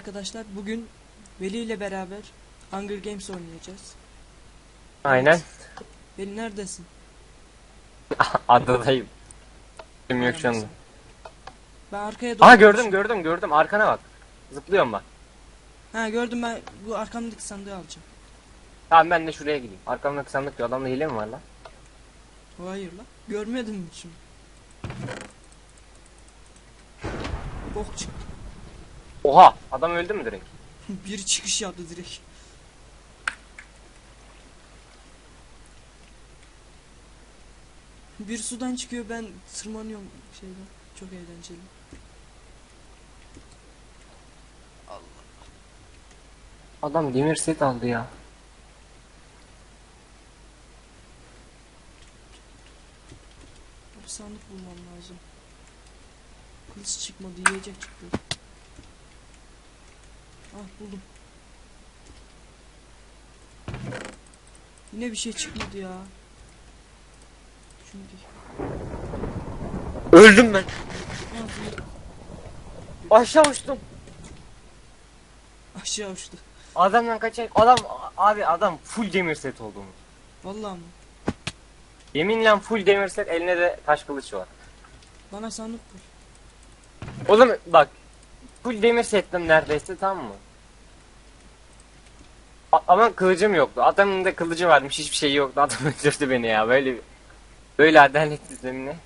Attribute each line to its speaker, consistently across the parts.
Speaker 1: arkadaşlar. Bugün Veli ile beraber Hunger Games oynayacağız.
Speaker 2: Aynen.
Speaker 1: Veli neredesin?
Speaker 2: Adadayım. Kim yok şu anda.
Speaker 1: Ben arkaya doğru
Speaker 2: Aha gördüm gördüm gördüm arkana bak. Zıplıyorum bak.
Speaker 1: Ha gördüm ben bu arkamdaki sandığı alacağım.
Speaker 2: Tamam ben de şuraya gideyim. Arkamdaki sandık diyor. Adamda hile mi var lan?
Speaker 1: Hayır lan. Görmedin mi şimdi? Bok çıktı.
Speaker 2: Oha adam öldü mü direkt?
Speaker 1: Biri çıkış yaptı direkt. Bir sudan çıkıyor ben tırmanıyorum şeyden. Çok eğlenceli.
Speaker 2: Adam demir set aldı ya.
Speaker 1: Sandık bulmam lazım. Kılıç çıkmadı yiyecek çıktı. Ah buldum. Yine bir şey çıkmadı ya. Giy.
Speaker 2: Öldüm ben.
Speaker 1: Ah,
Speaker 2: Aşağı uçtum.
Speaker 1: Aşağı uçtu.
Speaker 2: Adamdan kaçar. Adam abi adam full demir set oldu mu?
Speaker 1: Vallahi mı?
Speaker 2: Yeminle full demir set eline de taş kılıç var.
Speaker 1: Bana sandık bul.
Speaker 2: Oğlum bak full demir settim neredeyse tamam mı? A- ama kılıcım yoktu. Adamın da kılıcı varmış hiçbir şey yoktu. Adam öldürdü beni ya böyle böyle adalet sistemine.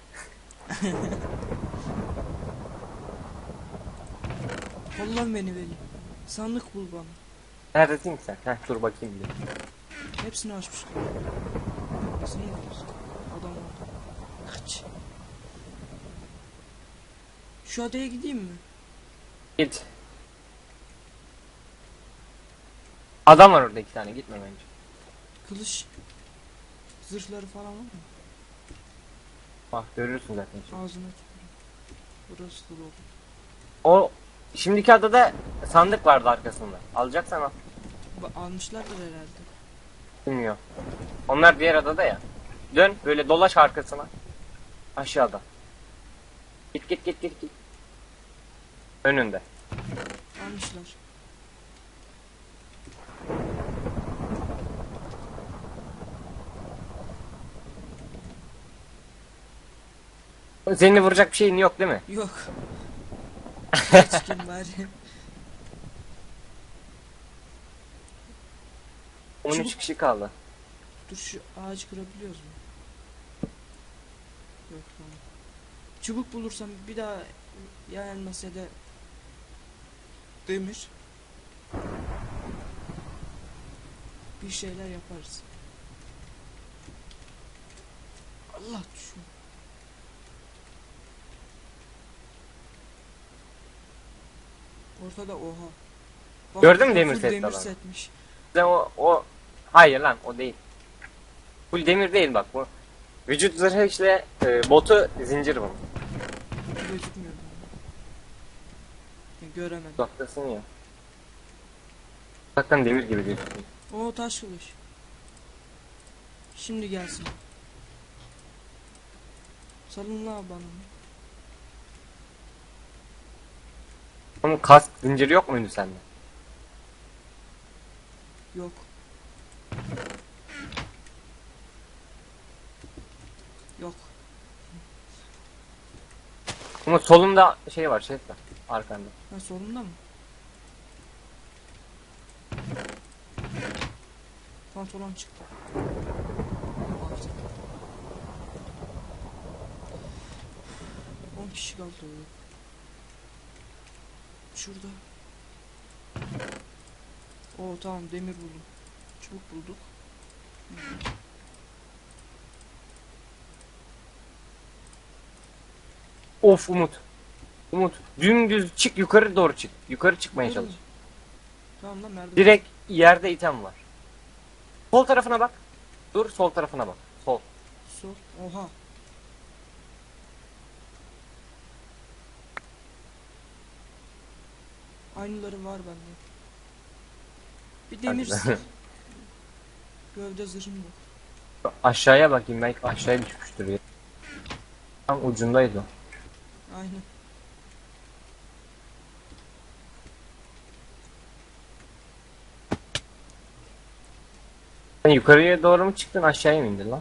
Speaker 1: Vallahi beni Veli. Sandık bul bana.
Speaker 2: Neredesin sen? Heh dur bakayım bir.
Speaker 1: Hepsini açmışlar. Hepsini yapıyorsun. Adam orada. Kaç. Şu adaya gideyim mi?
Speaker 2: Git. Adam var orada iki tane gitme bence.
Speaker 1: Kılıç. Zırhları falan var mı?
Speaker 2: Bak görürsün zaten şimdi.
Speaker 1: Ağzına tüküreyim. Burası dolu.
Speaker 2: O şimdiki adada sandık vardı arkasında. Alacaksan al.
Speaker 1: Ba- almışlardır herhalde.
Speaker 2: Bilmiyorum. Onlar diğer adada ya. Dön böyle dolaş arkasına. Aşağıda. Git git git git git. Önünde.
Speaker 1: Almışlar.
Speaker 2: Seni vuracak bir şeyin yok değil mi?
Speaker 1: Yok. Çıkayım bari.
Speaker 2: 13
Speaker 1: Çubuk-
Speaker 2: kişi kaldı.
Speaker 1: Dur şu ağacı kırabiliyoruz mu? Yok tamam. Çubuk bulursam bir daha ya elmas ya da demir bir şeyler yaparız. Allah düşün. Ortada oha. Bak,
Speaker 2: Gördün mü demir setli
Speaker 1: demir setmiş.
Speaker 2: Sen o, o hayır lan o değil. Full demir değil bak bu. Vücut zırhı işte e, botu zincir bu.
Speaker 1: Gözükmüyor göremedim.
Speaker 2: Uzaktasın ya. Uzaktan demir gibi gözüküyor.
Speaker 1: O taş kılıç. Şimdi gelsin. Salın la bana.
Speaker 2: Onun kask zinciri yok muydu sende?
Speaker 1: Yok. Yok.
Speaker 2: Ama solunda şey var şey var arkanda.
Speaker 1: Ha solunda mı? Pantolon çıktı. 10 kişi kaldı. Şurada. Oo tamam demir buldum. Çubuk bulduk.
Speaker 2: Of Umut. Umut dümdüz çık yukarı doğru çık. Yukarı çıkmaya
Speaker 1: Nerede?
Speaker 2: çalış.
Speaker 1: Tamam lan merdiven.
Speaker 2: Direkt yerde item var. Sol tarafına bak. Dur sol tarafına bak. Sol.
Speaker 1: Sol. Oha. Aynıları var bende. Bir demir
Speaker 2: Hadi.
Speaker 1: Gövde zırhım yok.
Speaker 2: Aşağıya bakayım belki aşağıya düşmüştür ya. Tam ucundaydı o.
Speaker 1: Aynen.
Speaker 2: Sen yukarıya doğru mu çıktın aşağıya mı indin lan?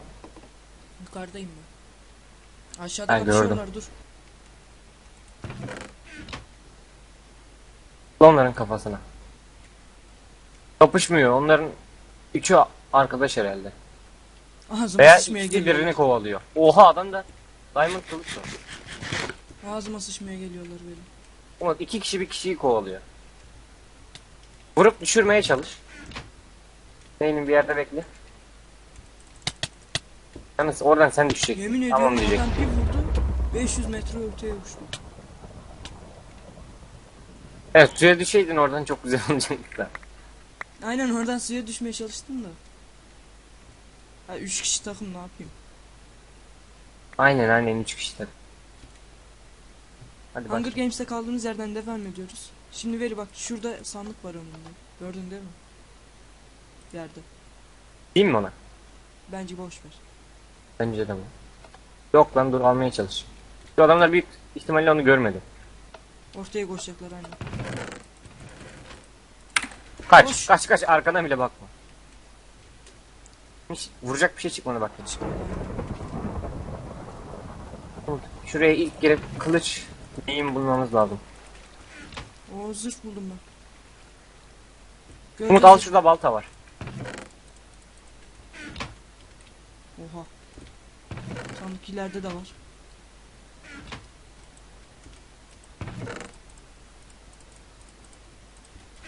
Speaker 1: Yukarıdayım ben. Aşağıda kapışıyorlar dur.
Speaker 2: Onların kafasına. Kapışmıyor. Onların üçü arkadaş herhalde.
Speaker 1: Ağzıma
Speaker 2: Veya
Speaker 1: sıçmaya
Speaker 2: ikisi
Speaker 1: geliyorlar.
Speaker 2: birini kovalıyor. Oha adam da Diamond kılıç var.
Speaker 1: Ağzıma sıçmaya geliyorlar benim.
Speaker 2: Umut iki kişi bir kişiyi kovalıyor. Vurup düşürmeye çalış. Zeynep bir yerde bekle. Yalnız oradan sen düşeceksin.
Speaker 1: Yemin ediyorum
Speaker 2: tamam diyecek.
Speaker 1: bir vurdu 500 metre öteye uçtu.
Speaker 2: Evet suya düşeydin oradan çok güzel olacaktı.
Speaker 1: Aynen oradan suya düşmeye çalıştım da. Ha 3 kişi takım ne yapayım?
Speaker 2: Aynen aynen üç kişiler. Hadi
Speaker 1: Hunger. Games'te kaldığımız yerden devam ediyoruz. Şimdi veri bak şurada sandık var önünde. Gördün değil mi? Yerde.
Speaker 2: Değil mi ona?
Speaker 1: Bence boş ver.
Speaker 2: Bence de bu. Yok lan dur almaya çalış. Şu adamlar büyük ihtimalle onu görmedi.
Speaker 1: Ortaya koşacaklar aynen.
Speaker 2: Kaç
Speaker 1: Koş.
Speaker 2: kaç kaç arkana bile bakma. Hiç vuracak bir şey çıkmadı bak. Şuraya ilk girip kılıç neyim bulmamız lazım.
Speaker 1: O zırh buldum ben.
Speaker 2: Umut al şurada balta var.
Speaker 1: Oha. Sandık ileride de var.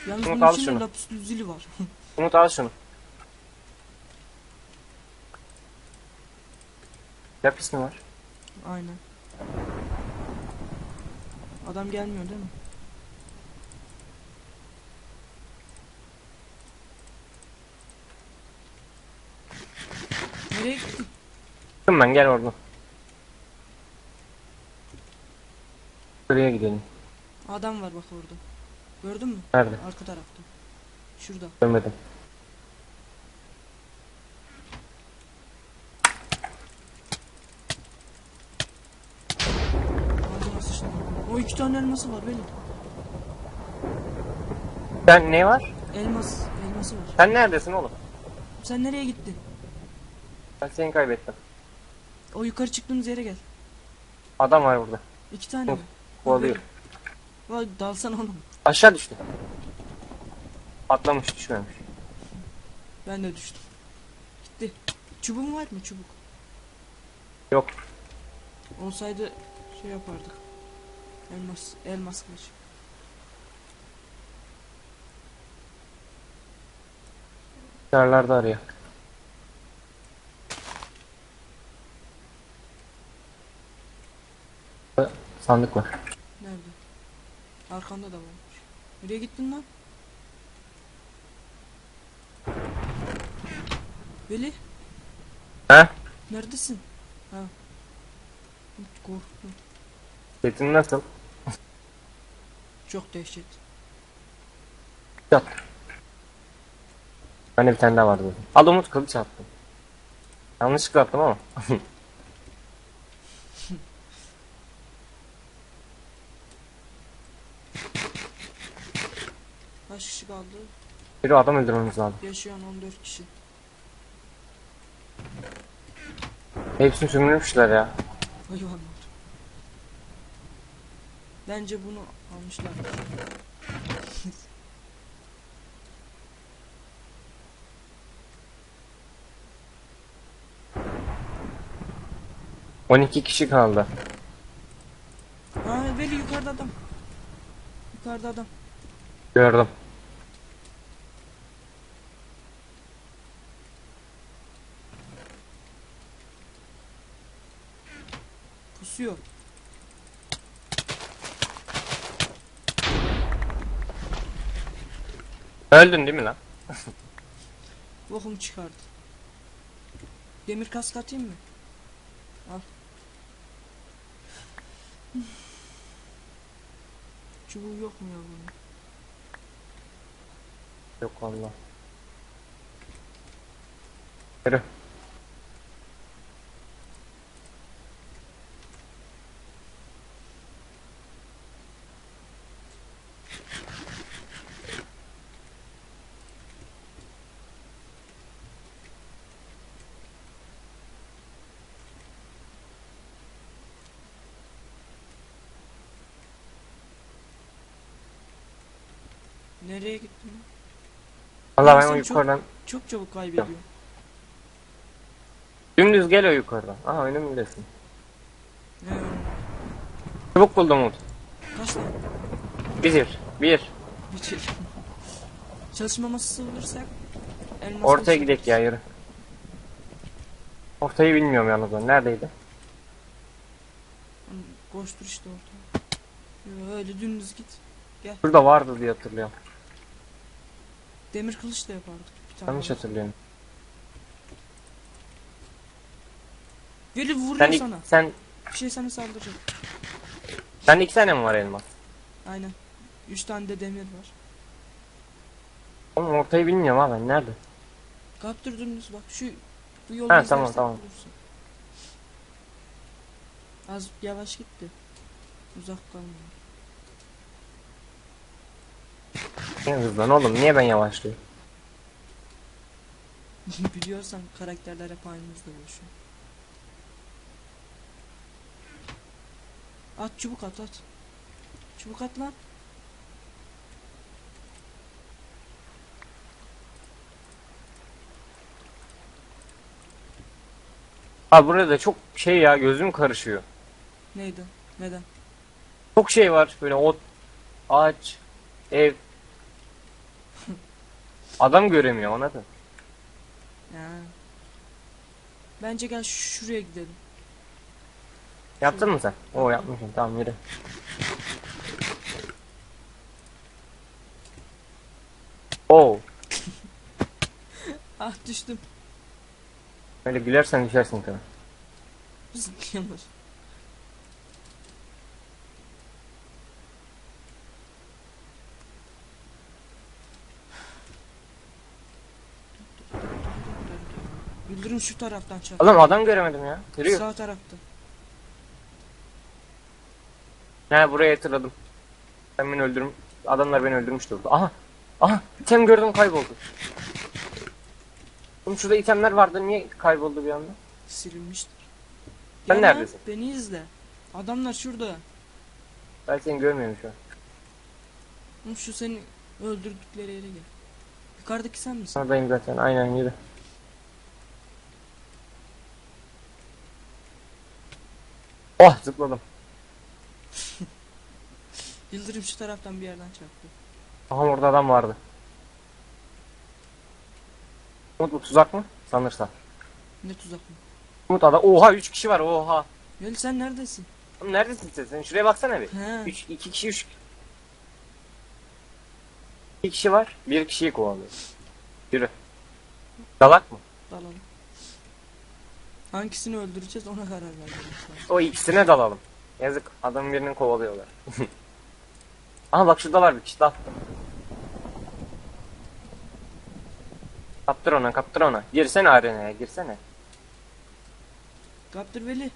Speaker 1: Yalnız
Speaker 2: Umut
Speaker 1: bunun
Speaker 2: al
Speaker 1: içinde
Speaker 2: şunu.
Speaker 1: lapis lazuli var.
Speaker 2: Umut al şunu. Lapis mi var?
Speaker 1: Aynen. Adam gelmiyor değil mi? Nereye gittin?
Speaker 2: Çıktım ben gel oradan. Buraya gidelim.
Speaker 1: Adam var bak orada. Gördün mü?
Speaker 2: Nerede?
Speaker 1: Arka tarafta. Şurada.
Speaker 2: Görmedim.
Speaker 1: O iki tane elması var benim.
Speaker 2: Sen ne var?
Speaker 1: Elmas. Elması var.
Speaker 2: Sen neredesin oğlum?
Speaker 1: Sen nereye gittin?
Speaker 2: Ben seni kaybettim.
Speaker 1: O yukarı çıktığımız yere gel.
Speaker 2: Adam var burada.
Speaker 1: İki tane mi?
Speaker 2: Kovalıyor.
Speaker 1: Vay dalsana oğlum.
Speaker 2: Aşağı düştü. Atlamış düşmemiş.
Speaker 1: Ben de düştüm. Gitti. Çubuğun var mı çubuk?
Speaker 2: Yok.
Speaker 1: Olsaydı şey yapardık. Elmas, elmas kılıç.
Speaker 2: Dışarılarda arıyor. Burada Sandık var.
Speaker 1: Nerede? Arkanda da varmış. Nereye gittin lan? Veli,
Speaker 2: He?
Speaker 1: neredesin? Ha. Korktum.
Speaker 2: Setin nasıl?
Speaker 1: Çok dehşet.
Speaker 2: Yat. Bende bir tane daha vardı. Al Umut kılıç attım. Yanlışlıkla attım ama.
Speaker 1: Kaç kişi kaldı?
Speaker 2: Bir adam öldürmemiz lazım.
Speaker 1: Yaşayan 14 kişi.
Speaker 2: Hepsini sömürmüşler ya.
Speaker 1: Hayvanlar. Bence bunu almışlar.
Speaker 2: 12 kişi kaldı.
Speaker 1: Ha Veli yukarıda adam. Yukarıda adam.
Speaker 2: Gördüm.
Speaker 1: Pusuyor.
Speaker 2: Öldün değil mi lan?
Speaker 1: Bokum çıkardı. Demir kask atayım mı? Al. Çubuğu yok mu ya bunun?
Speaker 2: Yok valla. Yürü.
Speaker 1: Nereye gittin?
Speaker 2: Allah ben o
Speaker 1: sen çok-
Speaker 2: yukarıdan.
Speaker 1: Çok çabuk kaybediyor.
Speaker 2: Dümdüz gel o yukarıdan. Aha önümdesin.
Speaker 1: Öyle?
Speaker 2: Çabuk buldum Umut.
Speaker 1: Kaç tane?
Speaker 2: Bir. Bir.
Speaker 1: Bitir. Çalışma masası bulursak elmas
Speaker 2: Ortaya
Speaker 1: kılıç
Speaker 2: gidek ya yürü. Ortayı bilmiyorum yalnız ben. Neredeydi?
Speaker 1: Hani Koştur işte ortaya. Yo, öyle dümdüz git.
Speaker 2: Şurada vardı diye hatırlıyorum.
Speaker 1: Demir kılıç da yapardık. Bir tane
Speaker 2: Yanlış hatırlıyorum.
Speaker 1: Veli vuruyor
Speaker 2: Sen,
Speaker 1: sana.
Speaker 2: sen,
Speaker 1: Bir şey sana saldıracak.
Speaker 2: sen iki tane mi var elmas?
Speaker 1: Aynen. Üç tane de demir var.
Speaker 2: Oğlum ortayı bilmiyorum ha ben. Nerede?
Speaker 1: Kaptır dümdüz bak şu bu yolu
Speaker 2: Ha,
Speaker 1: izlersen
Speaker 2: tamam, tamam.
Speaker 1: bulursun. Az yavaş gitti. Uzak kalma.
Speaker 2: Niye hızlan oğlum? Niye ben yavaşlıyorum?
Speaker 1: Biliyorsan karakterler hep aynı hızda buluşuyor. At çubuk at at. Çubuk at lan.
Speaker 2: Ha burada çok şey ya gözüm karışıyor.
Speaker 1: Neydi? Neden?
Speaker 2: Çok şey var böyle ot, ağaç, ev. Adam göremiyor anladın?
Speaker 1: Ya. Bence gel şuraya gidelim.
Speaker 2: Yaptın mı sen? Oo yapmışsın tamam yürü. Oo
Speaker 1: Ah düştüm.
Speaker 2: öyle gülersen düşersin tabii.
Speaker 1: Zıplayamaz. Bildirim şu taraftan çak.
Speaker 2: Oğlum adam göremedim ya. Yürüyor.
Speaker 1: Sağ tarafta.
Speaker 2: He buraya hatırladım. Ben beni öldürüm. Adamlar beni öldürmüştü orada. Aha. Aha. item gördüm kayboldu. Oğlum şurada itemler vardı niye kayboldu bir anda?
Speaker 1: Silinmiştir.
Speaker 2: Sen
Speaker 1: Gel lan,
Speaker 2: neredesin?
Speaker 1: Beni izle. Adamlar şurada.
Speaker 2: Ben seni görmüyorum şu an.
Speaker 1: Oğlum Şu seni öldürdükleri yere gel. Yukarıdaki sen misin?
Speaker 2: Oradayım zaten aynen yürü. Oh zıpladım.
Speaker 1: Yıldırım şu taraftan bir yerden çarptı.
Speaker 2: Aha orada adam vardı. Umut bu tuzak mı? Sanırsan.
Speaker 1: Ne tuzak mı?
Speaker 2: Umut adam. Oha 3 kişi var oha.
Speaker 1: Yeli sen neredesin?
Speaker 2: Oğlum neredesin sen? Sen şuraya baksana bir.
Speaker 1: He.
Speaker 2: 3 2 kişi 3 2 kişi var. Bir kişiyi kovalıyor. Yürü. Dalak mı?
Speaker 1: Dalalım. Hangisini öldüreceğiz ona karar vereceğiz.
Speaker 2: O ikisine dalalım. Yazık adamın birini kovalıyorlar. Aha bak şurada var bir kişi dal. Kaptır ona kaptır ona. Girsene arenaya girsene.
Speaker 1: Kaptır Veli.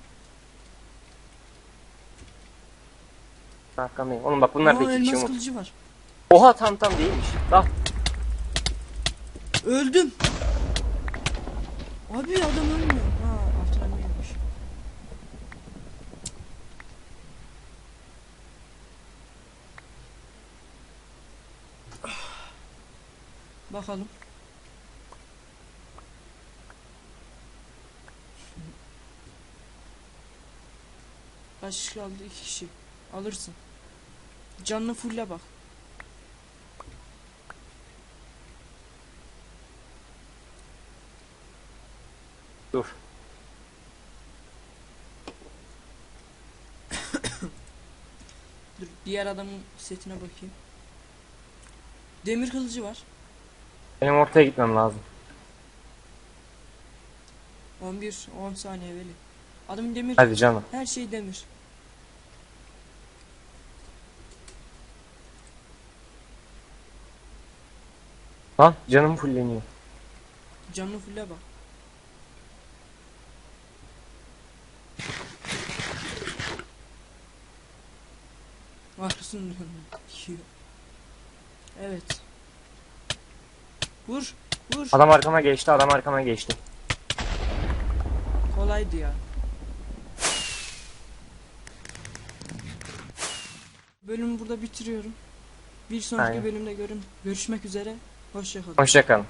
Speaker 2: Arkandayım. Oğlum bak bunlar da
Speaker 1: Aa,
Speaker 2: iki kişi
Speaker 1: elmas
Speaker 2: Umut.
Speaker 1: kılıcı var.
Speaker 2: Oha tam tam değilmiş. Dal.
Speaker 1: Öldüm. Abi adam ölmüyor. Ha altınemiymiş. Bakalım. Kaç kaldı? İki kişi. Alırsın. Canlı fulle bak.
Speaker 2: Dur.
Speaker 1: Dur diğer adamın setine bakayım. Demir kılıcı var.
Speaker 2: Benim ortaya gitmem lazım.
Speaker 1: 11 10 saniye veli. Adamın demir
Speaker 2: Hadi canım.
Speaker 1: her şey demir.
Speaker 2: Lan canım fulleniyor.
Speaker 1: Canlı fulle bak. Varsın diyorum. Evet. Vur. Vur.
Speaker 2: Adam arkama geçti adam arkama geçti.
Speaker 1: Kolaydı ya. Bölümü burada bitiriyorum. Bir sonraki
Speaker 2: Aynen.
Speaker 1: bölümde görün görüşmek üzere. Hoşçakalın.
Speaker 2: Hoşçakalın.